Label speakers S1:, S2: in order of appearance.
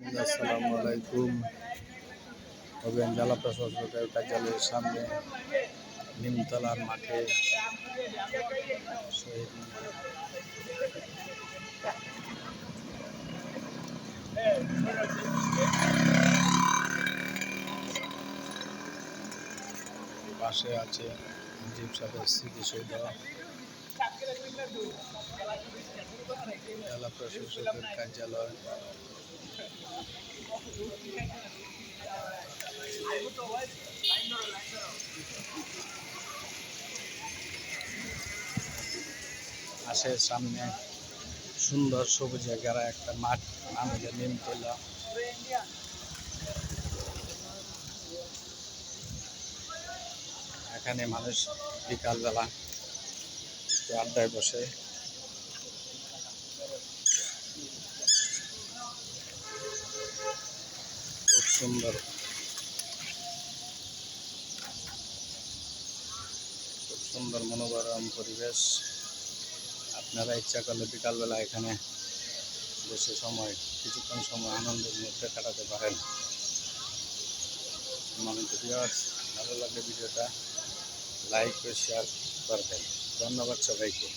S1: আসসালামু আলাইকুম। অভিযান জেলা প্রশাসকের কার্যালয়ের সামনে, নিমতলার মাঠে শহীদ পাশে আছে মুজিব সাহেবের স্মৃতিসৌধ জেলা প্রশাসকের কার্যালয়। পাশের সামনে সুন্দর সবুজে ঘেরা একটা মাঠ নাম হলো নিমতলা এখানে মানুষ বিকালবেলা আড্ডায় বসে। সুন্দর। খুব সুন্দর মনোরম পরিবেশ। আপনারা ইচ্ছা করলে বিকালবেলা এখানে বসে সময়, কিছুক্ষণ সময় আনন্দের মধ্যে কাটাতে পারেন। মানিত ভিউয়ার্স ভালো লাগলে ভিডিওটা লাইক ও শেয়ার করবেন। ধন্যবাদ সবাইকে।